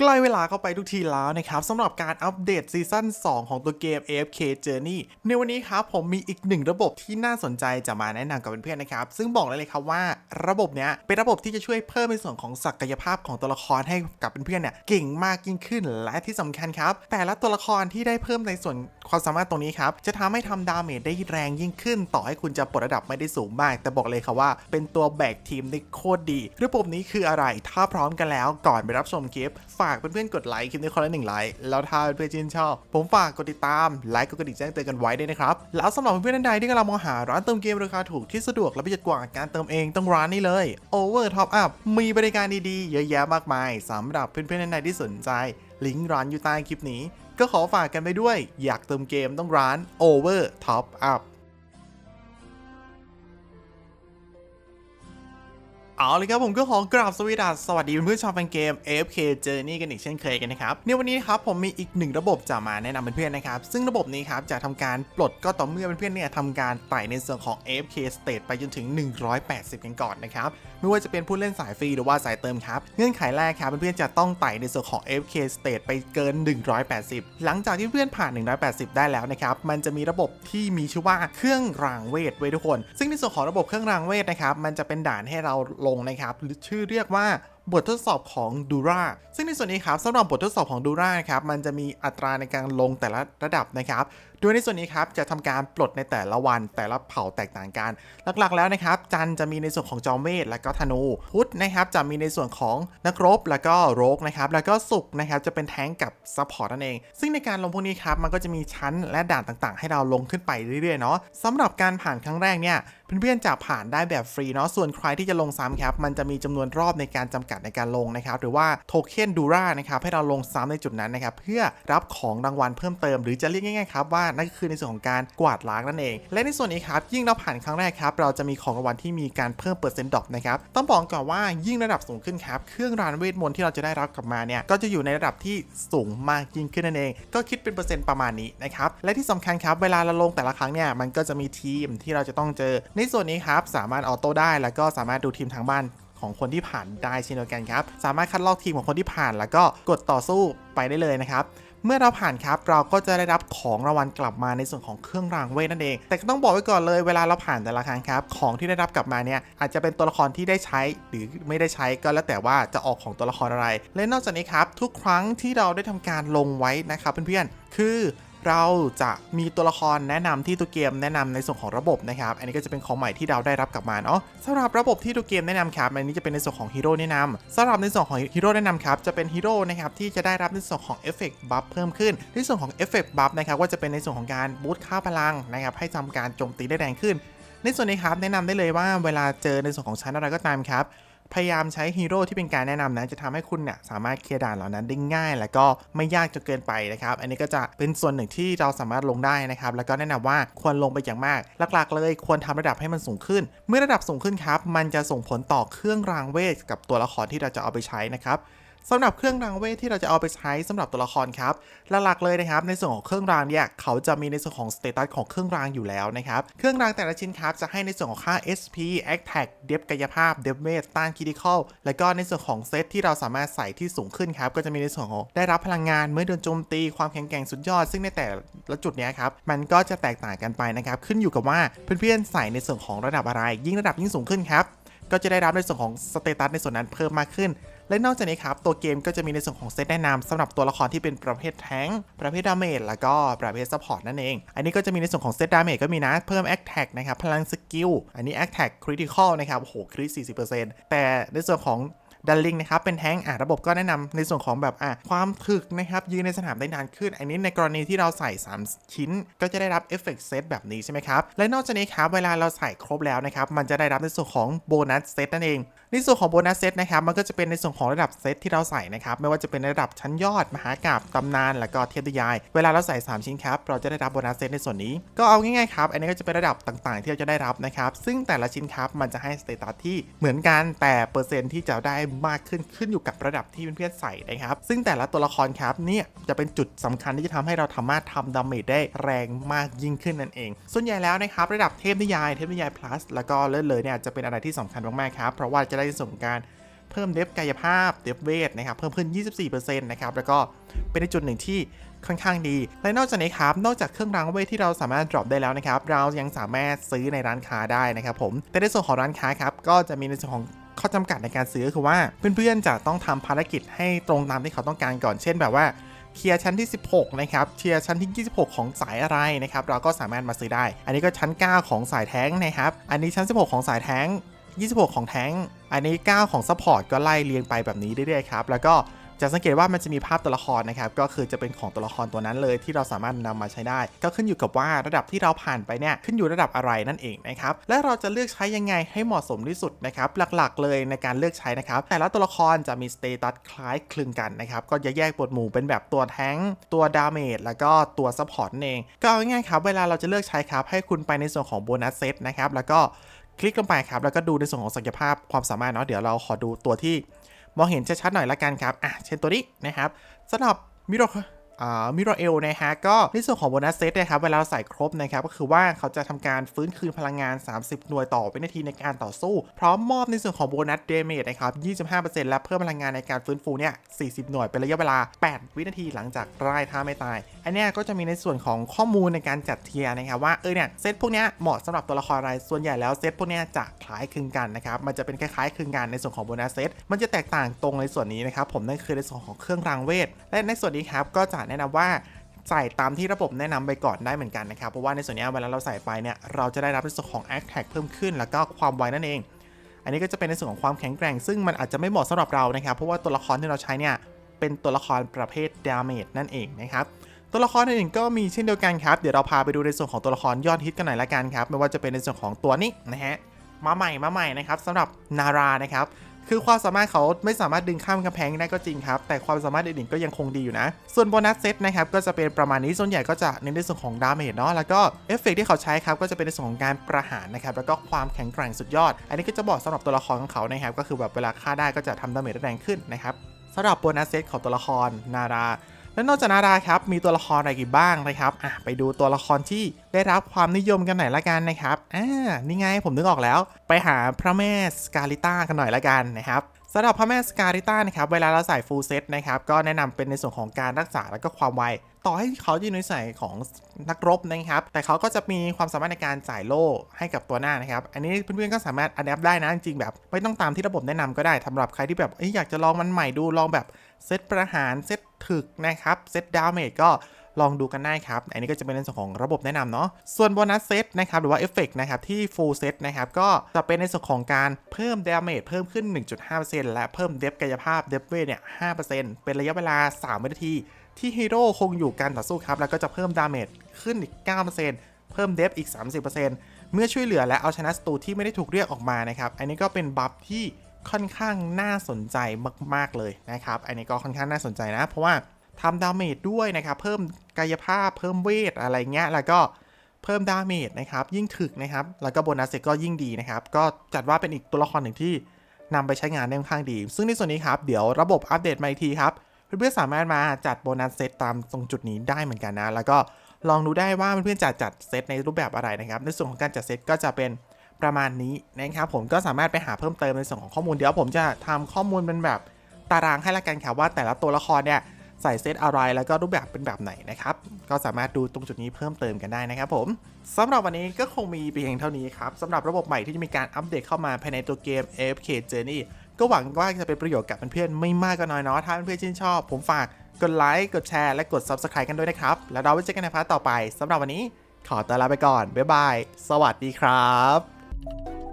ใกล้เวลาเข้าไปทุกทีแล้วนะครับสำหรับการอัปเดตซีซั่น 2 ของตัวเกม AFK Journey ในวันนี้ครับผมมีอีกหนึ่งระบบที่น่าสนใจจะมาแนะนำกับเพื่อนๆนะครับ ซึ่งบอกเลยเลยครับว่าระบบเนี้ยเป็นระบบที่จะช่วยเพิ่มในส่วนของศักยภาพของตัวละครให้กับเพื่อนๆเนี่ยเก่งมากยิ่งขึ้นและที่สำคัญครับ แต่ละตัวละครที่ได้เพิ่มในส่วน ความสามารถตรงนี้ครับ จะทำให้ทำดาเมจได้แรงยิ่งขึ้น ต่อให้คุณจะปลดระดับไม่ได้สูงมาก แต่บอกเลยครับว่า เป็นตัวแบกทีมได้โคตรดีระบบนี้คืออะไร ถ้าพร้อมกันแล้วก่อนไปรับชมคลิป ฝากเพื่อนๆกดไลค์คลิปนี้คนละหนึ่งไลค์แล้วถ้าเพื่อนๆชื่นชอบ ผมฝากกดติดตามไลค์กดกระดิ่งแจ้งเตือนกันไว้ด้วยนะครับแล้วสำหรับเพื่อนๆท่านใดที่กำลังมองหาร้านเติมเกมราคาถูกที่สะดวกและประหยัดกว่าการเติมเองต้องร้านนี้เลย Over Top Up มีบริการดีๆ เยอะแยะมากมายสำหรับเพื่อนๆท่านใดที่สนใจลิงก์ร้านอยู่ใต้คลิปนี้ ก็ขอฝากกันไปด้วย อยากเติมเกมต้องร้าน Over Top Up เอาเลยครับผมก็ขอกราบสวีดัสสวัสดีเพื่อนๆชาวแฟนเกม AFK Journey กันอีกเช่นเคยกันนะครับในวันนี้ครับผมมีอีกหนึ่งระบบจะมาแนะนำเพื่อนๆนะครับ ซึ่งระบบนี้ครับจะทำการปลดก็ต่อเมื่อเพื่อนๆเนี่ยทำการไต่ในส่วนของ AFK State ไปจนถึง 180 กันก่อนนะครับไม่ว่าจะเป็นผู้เล่นสายฟรีหรือว่าสายเติมครับเงื่อนไขแรกครับเพื่อนๆจะต้องไต่ในส่วนของ AFK State ไปเกิน 180 หลังจากที่เพื่อนผ่าน 180 ได้แล้วนะครับมันจะมีระบบที่มีชื่อว่าเครื่องรางเวทไว้ทุกคน ซึ่งในส่วนของระบบเครื่องรางเวทนะครับมันจะเป็นด่านให้เราลงนะครับหรือชื่อเรียกว่าบททดสอบของดูราซึ่งในส่วนนี้ครับสำหรับบททดสอบของดูรานะครับมันจะมีอัตราในการลงแต่ละระดับนะครับโดยในส่วนนี้ครับจะทำการปลดในแต่ละวันแต่ละเผ่าแตกต่างกัน หลักๆแล้วนะครับ จันจะมีในส่วนของจอมเวทและก็ธนู พุธนะครับจะมีในส่วนของนักรบแล้วก็โรกนะครับแล้วก็สุกนะครับจะเป็นแท้งกับซัพพอร์ตนั่นเอง ซึ่งในการลงพวกนี้ครับมันก็จะมีชั้นและด่านต่างๆ ให้เราลงขึ้นไปเรื่อยๆเนาะสำหรับการผ่านครั้งแรกเนี่ยเพื่อนๆจะผ่านได้แบบฟรีเนาะส่วนใครที่จะลงซ้ำครับมันจะมีจำนวนรอบในการจำกัดในการลงนะครับหรือว่าโทเค็นดูร่านะครับให้เราลงซ้ำในจุดนั้นนะครับเพื่อรับของรางวัลเพิ่มเติม หรือจะเรียกง่ายๆครับว่านั่นก็คือในส่วนของการกวาดล้างนั่นเอง และในส่วนนี้ครับยิ่งเราผ่านครั้งแรกครับเราจะมีของรางวัลที่มีการเพิ่มเปอร์เซ็นต์ดอปนะครับต้องบอกก่อนว่ายิ่งระดับสูงขึ้นครับเครื่องรานเวทมนต์ที่เราจะได้รับกลับมาเนี่ยก็จะอยู่ในระดับที่สูงมากยิ่งขึ้นนั่นเอง ก็คิดเป็นเปอร์เซ็นต์ประมาณนี้นะครับและที่สำคัญครับเวลาเราลงแต่ละครั้งเนี่ยมันก็จะมีทีมที่เราจะต้องเจอ ในส่วนนี้ครับสามารถออโต้ได้แล้วก็สามารถดูทีมทางบ้านของคนที่ผ่านได้เช่นเดียวกันครับ สามารถคัดลอกทีมของคนที่ผ่าน แล้วก็กดต่อสู้ไปได้เลยนะครับ เมื่อเราผ่านครับเราก็จะได้รับของรางวัลกลับมาในส่วนของเครื่องรางเวทนั่นเอง แต่ก็ต้องบอกไว้ก่อนเลยเวลาเราผ่านแต่ละครั้งครับ ของที่ได้รับกลับมาเนี่ยอาจจะเป็นตัวละครที่ได้ใช้หรือไม่ได้ใช้ก็แล้วแต่ว่าจะออกของตัวละครอะไร และนอกจากนี้ครับทุกครั้งที่เราได้ทำการลงไว้นะครับเพื่อนๆคือ เราจะมีตัวละครแนะนำที่ตัวเกมแนะนำในส่วนของระบบนะครับ อันนี้ก็จะเป็นของใหม่ที่เราได้รับกลับมาเนาะสำหรับระบบที่ตัวเกมแนะนำครับอันนี้จะเป็นในส่วนของฮีโร่แนะนำสำหรับในส่วนของฮีโร่แนะนำครับจะเป็นฮีโร่นะครับที่จะได้รับในส่วนของเอฟเฟกต์บัฟเพิ่มขึ้น ในส่วนของเอฟเฟกต์บัฟนะครับก็จะเป็นในส่วนของการบูสต์ค่าพลังนะครับให้ทำการโจมตีได้แรงขึ้น ในส่วนนี้ครับแนะนำได้เลยว่าเวลาเจอในส่วนของชั้นอะไรก็ตามครับ พยายามใช้ฮีโร่ที่เป็นการแนะนำนะ จะทำให้คุณเนี่ยสามารถเคลียร์ด่านเหล่านั้นได้ง่าย และก็ไม่ยากจนเกินไปนะครับ อันนี้ก็จะเป็นส่วนหนึ่งที่เราสามารถลงได้นะครับ แล้วก็แนะนำว่าควรลงไปอย่างมาก หลักๆ เลยควรทำระดับให้มันสูงขึ้น เมื่อระดับสูงขึ้นครับ มันจะส่งผลต่อเครื่องรางเวทกับตัวละครที่เราจะเอาไปใช้นะครับ สำหรับเครื่องรางเวทที่เราจะเอาไปใช้สำหรับตัวละครครับหลักๆเลยนะครับในส่วนของเครื่องรางเนี่ยเขาจะมีในส่วนของสเตตัสของเครื่องรางอยู่แล้วนะครับเครื่องรางแต่ละชิ้นครับจะให้ในส่วนของค่า SP Attack เดฟกายภาพเดฟเวทต้านคิดิคอลแล้วก็ในส่วนของเซตที่เราสามารถใส่ที่สูงขึ้นครับก็จะมีในส่วนของได้รับพลังงานเมื่อโดนโจมตีความแข็งแกร่งสุดยอด ซึ่งในแต่ละจุดเนี้ยครับมันก็จะแตกต่างกันไปนะครับขึ้นอยู่กับว่าเพื่อนๆใส่ในส่วนของระดับอะไร ยิ่งระดับยิ่งสูงขึ้นครับก็จะได้รับในส่วนของสเตตัสในส่วนนั้นเพิ่มมากขึ้น และนอกจากนี้ครับ ตัวเกมก็จะมีในส่วนของเซตแนะนำสำหรับตัวละครที่เป็นประเภทแทงค์ประเภทดาเมจแล้วก็ประเภทซัพพอร์ตนั่นเอง อันนี้ก็จะมีในส่วนของเซตดาเมจก็มีนะ เพิ่มแอคแท็กนะครับ พลังสกิล อันนี้แอคแท็กคริติคอลนะครับโอ้โหคริต40%แต่ในส่วนของ ดันลิงนะครับเป็นแท้งอะระบบก็แนะนำในส่วนของแบบอะความถึกนะครับยืนในสนามได้นานขึ้น อันนี้ในกรณีที่เราใส่ 3 ชิ้น ก็จะได้รับเอฟเฟกต์เซตแบบนี้ใช่ไหมครับ และนอกจากนี้ครับเวลาเราใส่ครบแล้วนะครับมันจะได้รับในส่วนของโบนัสเซตนั่นเองในส่วนของโบนัสเซตนะครับมันก็จะเป็นในส่วนของระดับเซตที่เราใส่นะครับไม่ว่าจะเป็นระดับชั้นยอด มหากาบตำนาน แล้วก็เทพนิยาย เวลาเราใส่ 3 ชิ้นครับเราจะได้รับโบนัสเซตในส่วนนี้ ก็เอาง่ายๆครับอันนี้ก็จะเป็นระดับต่างๆ ที่เราจะได้รับนะครับซึ่งแต่ละชิ้นครับมันจะให้สเตตัสที่เหมือนกันแต่เปอร์เซ็นต์ที่จะได้มากขึ้นขึ้นอยู่กับระดับที่เพื่อนๆใส่นะครับ ซึ่งแต่ละตัวละครครับเนี่ยจะเป็นจุดสำคัญที่จะทำให้เราสามารถทำดาเมจได้แรงมากยิ่งขึ้นนั่นเอง ส่วนใหญ่แล้วนะครับระดับเทพนิยายเทพนิยาย plus แล้วก็เลื่อนเลยเนี่ยจะเป็นอะไรที่สำคัญมากๆครับเพราะว่าจะได้ส่งการเพิ่มเดฟกายภาพ เดฟเวทนะครับ เพิ่มขึ้น 24%นะครับ แล้วก็เป็นในจุดหนึ่งที่ค่อนข้างดี และนอกจากนี้ครับ นอกจากเครื่องรางเวทที่เราสามารถ drop ได้แล้วนะครับ เรายังสามารถซื้อในร้านค้าได้นะครับผม แต่ในส่วนของร้านค้าครับ ก็จะมีในส่วนของ ข้อจำกัดในการซื้อคือว่าเพื่อนๆจะต้องทำภารกิจให้ตรงตามที่เขาต้องการก่อนเช่นแบบว่าเคลียร์ชั้นที่ 16 นะครับเคลียร์ชั้นที่ 26 ของสายอะไรนะครับ เราก็สามารถมาซื้อได้ อันนี้ก็ชั้น 9 ของสายแท้งนะครับ อันนี้ชั้น 16 ของสายแท้ง 26 ของแท้ง อันนี้ 9 ของซัพพอร์ตก็ไล่เรียงไปแบบนี้เรื่อยๆครับ แล้วก็ จะสังเกตว่ามันจะมีภาพตัวละครนะครับก็คือจะเป็นของตัวละครตัวนั้นเลยที่เราสามารถนำมาใช้ได้ ก็ขึ้นอยู่กับว่าระดับที่เราผ่านไปเนี่ยขึ้นอยู่ระดับอะไรนั่นเองนะครับและเราจะเลือกใช้ยังไงให้เหมาะสมที่สุดนะครับหลักๆ เลยในการเลือกใช้นะครับแต่ละตัวละครจะมีสเตตัสคล้ายคลึงกันนะครับก็จะแยกบทหมู่เป็นแบบตัวแท้งตัวดาเมจแล้วก็ตัวซัพพอร์ตเองก็เอาง่ายๆครับเวลาเราจะเลือกใช้ครับให้คุณไปในส่วนของโบนัสเซตนะครับแล้วก็คลิกลงไปครับแล้วก็ดูในส่วนของศักยภาพความสามารถเนาะเดี๋ยวเราขอดูตัวที่ มองเห็นชัดๆหน่อยละกันครับ อะ เช่นตัวนี้นะครับสำหรับมิโร มิโรเอลนะฮะก็ในส่วนของโบนัสเซตนะครับเวลาเราใส่ครบนะครับก็คือว่าเขาจะทำการฟื้นคืนพลังงาน 30 หน่วยต่อวินาทีในการต่อสู้ พร้อมมอบในส่วนของโบนัสเดเมจนะครับ 25%และเพิ่มพลังงานในการฟื้นฟูเนี่ย 40 หน่วยเป็นระยะเวลา 8 วินาทีหลังจากไล่ท่าไม่ตาย อันเนี้ยก็จะมีในส่วนของข้อมูลในการจัดเทียร์นะครับว่าเออเนี่ยเซตพวกเนี้ยเหมาะสำหรับตัวละครอะไรส่วนใหญ่แล้วเซตพวกเนี้ยจะคล้ายคลึงกันนะครับมันจะเป็นคล้ายๆคลึงกันในส่วนของโบนัสเซตมันจะแตกต่างตรงในส่วนนี้นะครับผมนั่นคือในส่วนของเครื่องรางเวทและในส่วนนี้ครับก็จะแนะนำว่าใส่ตามที่ระบบแนะนำไปก่อนได้เหมือนกันนะครับ เพราะว่าในส่วนนี้เวลาเราใส่ไปเนี่ยเราจะได้รับในส่วนของ a c t a g เพิ่มขึ้น แล้วก็ความไวนั่นเอง อันนี้ก็จะเป็นในส่วนของความแข็งแกร่ง ซึ่งมันอาจจะไม่เหมาะสำหรับเรานะครับ เพราะว่าตัวละครที่เราใช้เนี่ยเป็นตัวละครประเภทดาเมจนั่นเองนะครับตัวละครอื่นก็มีเช่นเดียวกันครับ เดี๋ยวเราพาไปดูในส่วนของตัวละครยอดฮิตกันหน่อยละกันครับ ไม่ว่าจะเป็นในส่วนของตัวนี้นะฮะ มาใหม่มาใหม่นะครับสำหรับนารานะครับ คือความสามารถเขาไม่สามารถดึงข้ามกำแพงได้ก็จริงครับ แต่ความสามารถอื่นๆก็ยังคงดีอยู่นะ ส่วนโบนัสเซตนะครับก็จะเป็นประมาณนี้ส่วนใหญ่ก็จะเน้นในส่วนของดาเมจเนาะแล้วก็เอฟเฟกที่เขาใช้ครับก็จะเป็นในส่วนของการประหารนะครับแล้วก็ความแข็งแกร่งสุดยอด อันนี้ก็จะบอกสำหรับตัวละครของเขานะครับก็คือแบบเวลาฆ่าได้ก็จะทำดาเมจแรงขึ้นนะครับสำหรับโบนัสเซตของตัวละครนารา และนอกจากนาราครับมีตัวละครอะไรอีกบ้างนะครับอะไปดูตัวละครที่ได้รับความนิยมกันหน่อยละกันนะครับอ่านี่ไงผมนึกออกแล้ว ไปหาพระแม่สกาลิต้ากันหน่อยละกันนะครับำหรับพระแม่สกาลิต้านะครับเวลาเราใส่ฟูลเซตนะครับก็แนะนำเป็นในส่วนของการรักษาและก็ความไวต่อให้เขาอยู่ในใส่ของนักรบนะครับ แต่เขาก็จะมีความสามารถในการจ่ายโล่ให้กับตัวหน้านะครับ อันนี้เพื่อนๆก็สามารถอัดแอปได้นะจริงๆแบบ ไม่ต้องตามที่ระบบแนะนำก็ได้สำหรับใครที่แบบอยอยากจะลองมันใหม่ดูลองแบบเซตประหารเซตถึกนะครับเซตดาเมจก็ ลองดูกันได้ครับ อันนี้ก็จะเป็นในส่วนของระบบแนะนำเนาะ ส่วนโบนัสเซตนะครับหรือว่าเอฟเฟกนะครับที่ full set นะครับก็จะเป็นในส่วนของการเพิ่มดาเมจเพิ่มขึ้น 1.5%และเพิ่มเดฟกายภาพเดฟเวเนี่ย5%เป็นระยะเวลา 3 วินาที ที่ฮีโร่คงอยู่การต่อสู้ครับแล้วก็จะเพิ่มดาเมจขึ้นอีก 9%เพิ่มเดฟอีก 30%เมื่อช่วยเหลือและเอาชนะศัตรูที่ไม่ได้ถูกเรียกออกมานะครับอันนี้ก็เป็นบัฟที่ค่อนข้างน่าสนใจมาก ๆ เลยนะครับ อันนี้ก็ค่อนข้างน่าสนใจนะ เพราะว่า ทำดาเมจด้วยนะครับ เพิ่มกายภาพเพิ่มเวทอะไรเงี้ย แล้วก็เพิ่มดาเมจนะครับ ยิ่งถึกนะครับ แล้วก็โบนัสเซตก็ยิ่งดีนะครับ ก็จัดว่าเป็นอีกตัวละครหนึ่งที่นำไปใช้งานได้ค่อนข้างดี ซึ่งในส่วนนี้ครับเดี๋ยวระบบอัปเดตมาอีกทีครับเพื่อนๆสามารถมาจัดโบนัสเซตตามตรงจุดนี้ได้เหมือนกันนะ แล้วก็ลองดูได้ว่าเพื่อนๆจะจัดเซตในรูปแบบอะไรนะครับ ในส่วนของการจัดเซตก็จะเป็นประมาณนี้นะครับผมก็สามารถไปหาเพิ่มเติมในส่วนของข้อมูลเดี๋ยวผมจะทำข้อมูลเป็นแบบตารางให้ละกันครับว่าแต่ละตัวละครเนี่ย ใส่เซตอะไรแล้วก็รูปแบบเป็นแบบไหนนะครับ ก็สามารถดูตรงจุดนี้เพิ่มเติมกันได้นะครับผมสำหรับวันนี้ก็คงมีเพียงเท่านี้ครับสำหรับระบบใหม่ที่จะมีการอัปเดตเข้ามาภายในตัวเกม AFK Journey ก็หวังว่าจะเป็นประโยชน์กับเพื่อนๆไม่มากก็น้อยเนาะถ้าเพื่อนๆชื่นชอบ ผมฝากกดไลค์กดแชร์และกด Subscribe กันด้วยนะครับ แล้วเราไว้เจอกันในพาร์ทต่อไปสำหรับวันนี้ขอตัวลาไปก่อนบ๊ายบายสวัสดีครับ